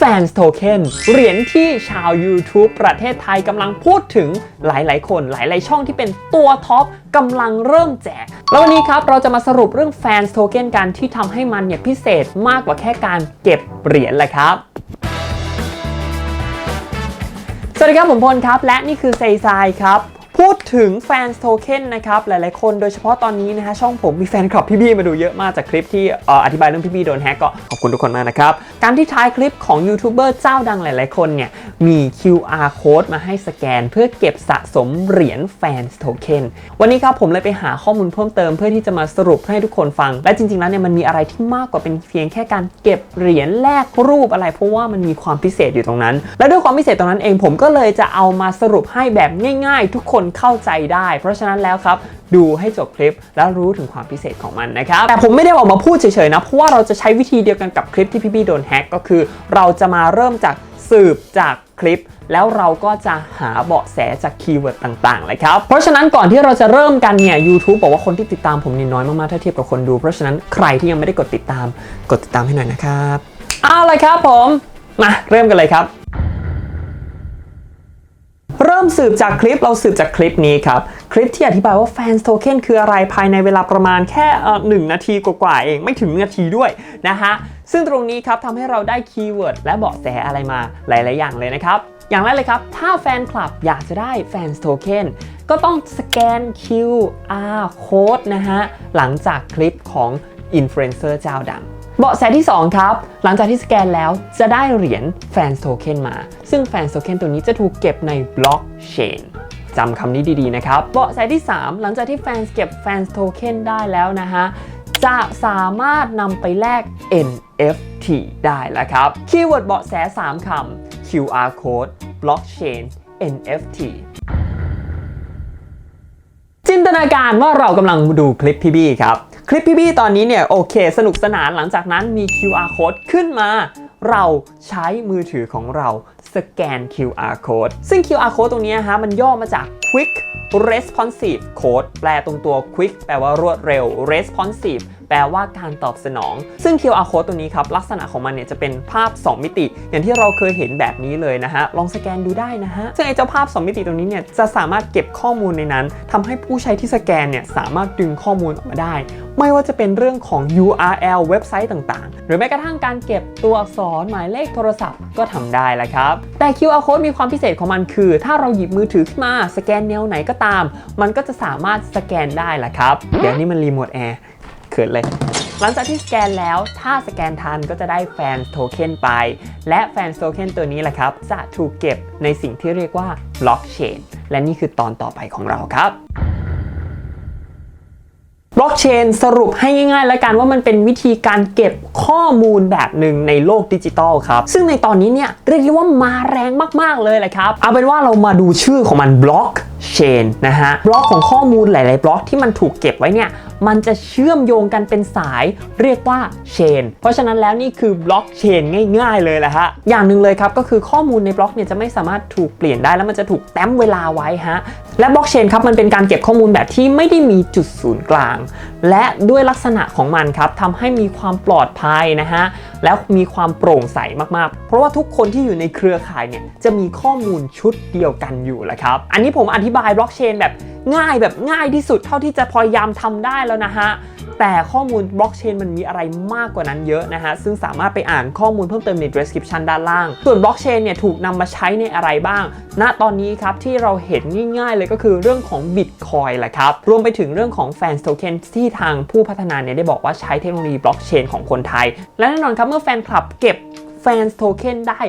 Fans Token เหรียญที่ชาว YouTube ประเทศไทยกำลังพูดถึงหลาย ๆ คนหลาย ๆ ช่องที่เป็นตัวท็อปกำลังเริ่มแจก แล้ววันนี้ครับเราจะมาสรุปเรื่อง Fans Token กันที่ทำให้มันเนี่ยพิเศษมากกว่าแค่การเก็บเหรียญแหละครับสวัสดีครับผมพลครับ และนี่คือเซซายครับ พูดถึงแฟนโทเค็นนะครับ หลายๆ คนโดยเฉพาะตอนนี้นะฮะ ช่องผมมีแฟนคลับพี่บี้มาดูเยอะมากจากคลิปที่เอ่ออธิบายเรื่องพี่บี้โดนแฮกก็ขอบคุณทุกคนมากนะครับ การที่ท้ายคลิปของยูทูบเบอร์เจ้าดังหลาย ๆ คนเนี่ย มี QR code มาให้สแกน เพื่อเก็บสะสมเหรียญแฟนโทเค็นวันนี้ครับผมเลยไปหาข้อมูลเพิ่มเติมเพื่อที่จะมาสรุปให้ทุกคนฟัง และจริง ๆ แล้วเนี่ยมันมีอะไรที่มากกว่าเป็นเพียงแค่การเก็บเหรียญแลกรูปอะไรเพราะว่ามันมีความพิเศษอยู่ตรงนั้น และด้วยความพิเศษตรงนั้นเองผมก็เลยจะเอามาสรุปให้แบบง่าย ๆ ทุกคนเข้าใจได้ เพราะฉะนั้นแล้วครับ ดูให้จบคลิปแล้วรู้ถึงความพิเศษของมันนะครับ แต่ผมไม่ได้ออกมาพูดเฉยๆนะ เพราะว่าเราจะใช้วิธีเดียวกันกับคลิปที่พี่บี้โดนแฮ็กก็คือ เราจะมาเริ่มจากสืบจากคลิปแล้วเราก็จะหาเบาะแสจากคีย์เวิร์ดต่างๆ เลยครับ เพราะฉะนั้นก่อนที่เราจะเริ่มกันเนี่ย YouTube บอกว่าคนที่ติดตามผมนี่น้อยมากๆ ถ้าเทียบกับคนดู เพราะฉะนั้นใครที่ยังไม่ได้กดติดตาม กดติดตามให้หน่อยนะครับ เอาเลยครับผม มาเริ่มกันเลยครับ สืบจากคลิปเราสืบจากคลิปนี้ครับ คลิปที่อธิบายว่า Fans Token คืออะไรภายในเวลาประมาณแค่เอ่อหนึ่งนาทีกว่าๆเองไม่ถึงนาทีด้วยนะฮะซึ่งตรงนี้ครับทำให้เราได้คีย์เวิร์ดและเบาะแสอะไรมาหลาย ๆ อย่างเลยนะครับอย่างแรกเลยครับ ถ้าแฟนคลับอยากจะได้ Fans Token ก็ต้องสแกน QR Code นะฮะหลังจากคลิปของอินฟลูเอนเซอร์เจ้าดัง เบาะแสที่ 2 ครับ หลังจากที่สแกนแล้วจะได้เหรียญแฟนโทเค็นมา ซึ่งแฟนโทเค็นตัวนี้จะถูกเก็บในบล็อกเชนจำคำนี้ดีๆนะครับ เบาะแสที่ 3 หลังจากที่แฟนเก็บแฟนโทเค็นได้แล้วนะฮะจะสามารถนำไปแลก NFT ได้แล้วครับ คีย์เวิร์ดเบาะแส 3 คำ QR code blockchain NFT จินตนาการว่าเรากำลังดูคลิปพี่บี้ครับ คลิปพี่บี้ตอนนี้เนี่ยโอเค สนุกสนานหลังจากนั้นมี QR code ขึ้นมา เราใช้มือถือของเราสแกน QR code ซึ่ง QR code ตรงนี้ฮะมันย่อมาจาก Quick Responsive Code แปลตรงตัว Quick แปลว่ารวดเร็ว Responsive แปลว่าการตอบสนอง ซึ่ง QR code ตัวนี้ครับลักษณะของมันเนี่ยจะเป็นภาพ 2 มิติ อย่างที่เราเคยเห็นแบบนี้เลยนะฮะลองสแกนดูได้นะฮะซึ่งไอ้เจ้าภาพ 2 มิติตรงนี้เนี่ยจะสามารถเก็บข้อมูลในนั้นทำให้ผู้ใช้ที่สแกนเนี่ยสามารถดึงข้อมูลออกมาได้ ไม่ว่าจะเป็นเรื่องของ URL เว็บไซต์ต่างๆ หรือแม้กระทั่งการเก็บตัวอักษรหมายเลขโทรศัพท์ก็ทำได้แหละครับแต่ QR code มีความพิเศษของมันคือ ถ้าเราหยิบมือถือขึ้นมาสแกนแนวไหนก็ตาม มันก็จะสามารถสแกนได้แหละครับเดี๋ยวนี้มันรีโมทแอร์ ขินเลย หลังจากที่สแกนแล้วถ้าสแกนทันก็จะได้แฟนโทเค็นไป และแฟนโทเค็นตัวนี้แหละครับ จะถูกเก็บในสิ่งที่เรียกว่าบล็อกเชนและนี่คือตอนต่อไปของเราครับบล็อกเชนสรุปให้ง่ายๆ แล้วกันว่ามันเป็นวิธีการเก็บข้อมูลแบบหนึ่งในโลกดิจิตอลครับ ซึ่งในตอนนี้เนี่ยเรียกได้ว่ามาแรงมากๆเลยแหละครับ เอาเป็นว่าเรามาดูชื่อของมันบล็อกเชนนะฮะบล็อกของข้อมูลหลาย ๆ บล็อกที่มันถูกเก็บไว้เนี่ย มันจะเชื่อมโยงกันเป็นสายเรียกว่าเชน เพราะฉะนั้นแล้วนี่คือบล็อกเชนง่ายๆเลยแหละฮะ อย่างหนึ่งเลยครับก็คือข้อมูลในบล็อกเนี่ยจะไม่สามารถถูกเปลี่ยนได้แล้วมันจะถูกแต้มเวลาไว้ฮะ และบล็อกเชนครับมันเป็นการเก็บข้อมูลแบบที่ไม่ได้มีจุดศูนย์กลาง และด้วยลักษณะของมันครับทำให้มีความปลอดภัยนะฮะ แล้วมีความโปร่งใสมากๆ เพราะว่าทุกคนที่อยู่ในเครือข่ายเนี่ยจะมีข้อมูลชุดเดียวกันอยู่แหละครับ อันนี้ผมอธิบายบล็อกเชนแบบ ง่ายแบบง่ายที่สุดเท่าที่จะพยายามทำได้แล้วนะฮะ แต่ข้อมูลบล็อกเชนมันมีอะไรมากกว่านั้นเยอะนะฮะ ซึ่งสามารถไปอ่านข้อมูลเพิ่มเติมใน description ด้านล่าง ส่วนบล็อกเชนเนี่ยถูกนำมาใช้ในอะไรบ้าง ณ ตอนนี้ครับที่เราเห็นง่ายๆเลยก็คือเรื่องของ Bitcoin แหละครับ รวมไปถึงเรื่องของ Fans Token ที่ทางผู้พัฒนาเนี่ยได้บอกว่าใช้เทคโนโลยีบล็อกเชนของคนไทย และแน่นอนครับเมื่อแฟนคลับเก็บ Fans Token ได้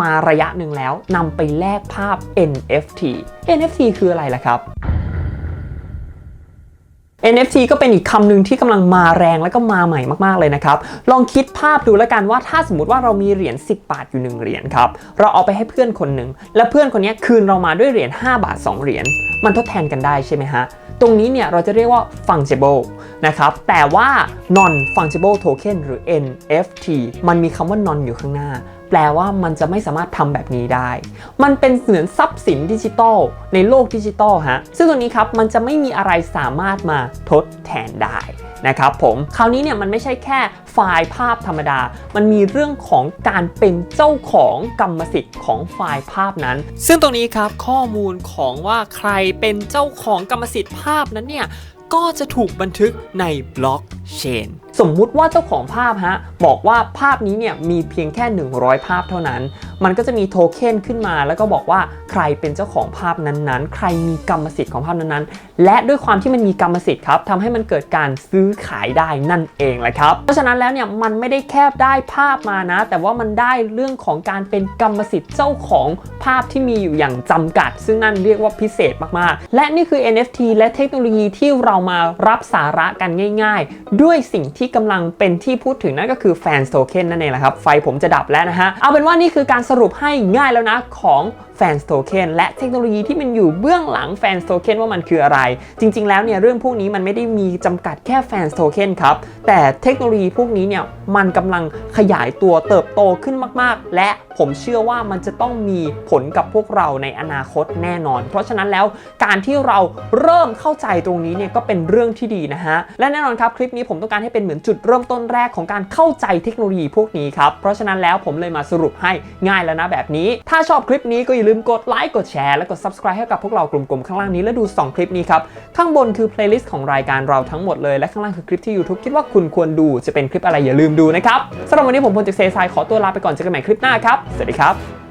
มาระยะหนึ่งแล้วนำไปแลกภาพ NFT NFT คืออะไรล่ะครับ NFT ก็เป็นอีกคำหนึ่งที่กำลังมาแรงและก็มาใหม่มากๆเลยนะครับ ลองคิดภาพดูแล้วกันว่าถ้าสมมติว่าเรามีเหรียญ10 บาทอยู่ 1 เหรียญครับ เราเอาไปให้เพื่อนคนหนึ่ง และเพื่อนคนนี้คืนเรามาด้วยเหรียญ5บาท 2 เหรียญ มันทดแทนกันได้ใช่ไหมฮะ ตรงนี้เนี่ยเราจะเรียกว่า fungible นะครับ แต่ว่า non fungible token หรือ NFT มันมีคำว่า non อยู่ข้างหน้า แปลว่ามันจะไม่สามารถทำแบบนี้ได้ มันเป็นเหมือนทรัพย์สินดิจิตอลในโลกดิจิตอลฮะ ซึ่งตรงนี้ครับมันจะไม่มีอะไรสามารถมาทดแทนได้นะครับผม คราวนี้เนี่ยมันไม่ใช่แค่ไฟล์ภาพธรรมดา มันมีเรื่องของการเป็นเจ้าของกรรมสิทธิ์ของไฟล์ภาพนั้น ซึ่งตรงนี้ครับข้อมูลของว่าใครเป็นเจ้าของกรรมสิทธิ์ภาพนั้นเนี่ย ก็จะถูกบันทึกในบล็อกเชนสมมุติว่าเจ้าของภาพฮะบอกว่าภาพนี้เนี่ยมีเพียงแค่ 100 ภาพเท่านั้น มันก็จะมีโทเค็นขึ้นมา แล้วก็บอกว่าใครเป็นเจ้าของภาพนั้นๆ ใครมีกรรมสิทธิ์ของภาพนั้นๆ และด้วยความที่มันมีกรรมสิทธิ์ครับทำให้มันเกิดการซื้อขายได้นั่นเองแหละครับ เพราะฉะนั้นแล้วเนี่ยมันไม่ได้แค่ได้ภาพมานะ แต่ว่ามันได้เรื่องของการเป็นกรรมสิทธิ์เจ้าของภาพที่มีอยู่อย่างจำกัด ซึ่งนั่นเรียกว่าพิเศษมากๆ และนี่คือ NFT และเทคโนโลยีที่เรามารับสาระกันง่าย ๆ ด้วยสิ่งที่กำลังเป็นที่พูดถึงนั่นก็คือแฟนโ o เ e n นั่นเองแหละครับไฟผมจะดับแล้วนะฮะเอาเป็นว่านี่คือการสรุปให้ง่ายแล้วนะของ ฟนโ o เ e n และเทคโนโลยีที่มันอยู่เบื้องหลังแฟนโ o เ e n ว่ามันคืออะไร จริง ๆ แล้วเนี่ยเรื่องพวกนี้มันไม่ได้มีจำกัดแค่แฟนโ o เ e n ครับ แต่เทคโนโลยีพวกนี้เนี่ยมันกำลังขยายตัวเติบโตขึ้นมากๆ และผมเชื่อว่ามันจะต้องมีผลกับพวกเราในอนาคตแน่นอน เพราะฉะนั้นแล้วการที่เราเริ่มเข้าใจตรงนี้เนี่ยก็เป็นเรื่องที่ดีนะฮะ และแน่นอนครับคลิปนี้ผมต้องการให้เป็นเหมือนจุดเริ่มต้นแรกของการเข้าใจเทคโนโลยีพวกนี้ครับ เพราะฉะนั้นแล้วผมเลยมาสรุปให้ง่ายแล้วนะแบบนี้ ถ้าชอบคลิปนี้ก็อย่าลืมืมกดไลค์กดแชร์และกด subscribe ให้กับพวกเรากลุ่มๆข้างล่างนี้และดู 2 คลิปนี้ครับ ข้างบนคือ playlist ของรายการเราทั้งหมดเลยและข้างล่างคือคลิปที่ YouTube คิดว่าคุณควรดูจะเป็นคลิปอะไรอย่าลืมดูนะครับสำหรับวันนี้ผมพลจากเซซายขอตัวลาไปก่อนเจอกันใหม่คลิปหน้าครับสวัสดีครับ